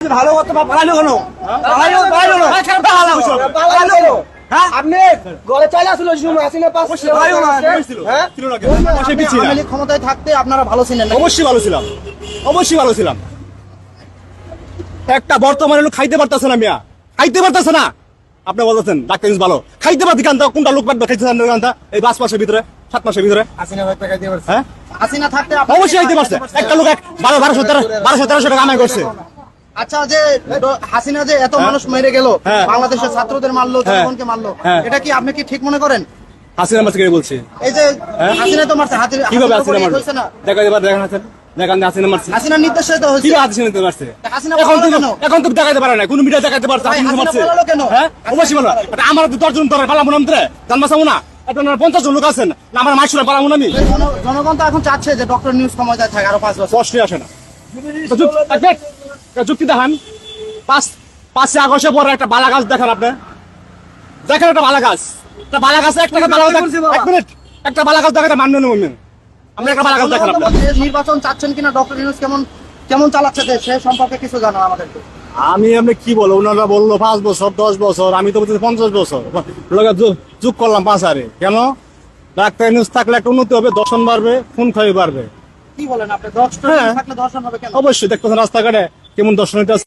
ভালো করতে পালালো কেন? পালালো পালালো পালালো পালালো হ্যাঁ? আপনি ঘরে চলে আসলো সময় আসি না পাঁচ পালালো না ছিল। না কেন? পাশে আপনি পিছিয়ে। না। আওয়ামী লীগ ক্ষমতায় থাকতে আপনারা ভালো ছিলেন অবশ্যই ভালো ছিলাম। অবশ্যই ভালো ছিলাম। একটা বর্তমানে লোক খাইতে পারতেছে না মিয়া। খাইতে পারতেছে না। আপনি বলতেছেন ডাক্তার ভালো। খাইতে পারতি কান্তা কোনটা লোক পাঠবে খাইতে পারবে কান্তা এই পাঁচ মাসের ভিতরে সাত মাসের ভিতরে। পারছে। হ্যাঁ? থাকতে অবশ্যই খাইতে পারছে। একটা লোক এক বারো বারোশো তেরো বারোশো তেরোশো টাকা কামাই করছে। আচ্ছা যে হাসিনা যে এত মানুষ মেরে গেল হ্যাঁ। বাংলাদেশের ছাত্রদের মারলো হ্যাঁ। জনগণকে মারলো হ্যাঁ। এটা কি আপনি কি ঠিক মনে করেন? হাসিনা মাসকে বলছি? এই যে হ্যাঁ? হাসিনা তো মারছে হাসিনা কীভাবে হাসিনা মারছে দেখা এবার দেখেন হাসিনা দেখান হাসিনা মারছে। হাসিনার নির্দেশে তো হয়েছে। কীভাবে হাসিনা দিতে পারছে হাসিনা এখন তো এখন তো দেখাতে পারে না কোন মিডিয়া দেখাতে পারছে হাসিনা হাসিনা মারছে। কেন? হ্যাঁ? অবশ্যই ভালো আমার তো দশজন ধরে পালাবো না আমরা জানবাসাবো না? পঞ্চাশ জন লোক আছেন না আমার মাসুরা পালাবো না আমি। জনগণ তো এখন চাচ্ছে যে ডক্টর নিউজ ক্ষমতায় থাকে আরও পাঁচ বছর। আসে না। যুক্তি দেখান। পাঁচ পাঁচই আগস্টের পরে একটা বালা গাছ দেখান আপনি। দেখেন একটা বালা গাছ একটা বালা গাছ একটা বালা গাছ এক মিনিট। একটা বালা গাছ দেখাতে মান্য নেব আমরা একটা বালা গাছ দেখান নির্বাচন চাচ্ছেন কিনা ডক্টর নিউজ কেমন কেমন চালাচ্ছে দেশ সে সম্পর্কে কিছু জানো আমাদেরকে। আমি আপনি কি বলব? ওনারা বলল পাঁচ বছর দশ বছর আমি তো বলছি পঞ্চাশ বছর। যোগ- করলাম পাঁচ হারে কেন? ডাক্তার নিউজ থাকলে একটা উন্নতি হবে দর্শন বাড়বে খুন ক্ষয় বাড়বে। কি বলেন আপনি? দশটা হ্যাঁ। থাকলে দর্শন হবে কেন? অবশ্যই দেখতেছেন রাস্তাঘাটে কেমন দর্শনার্থী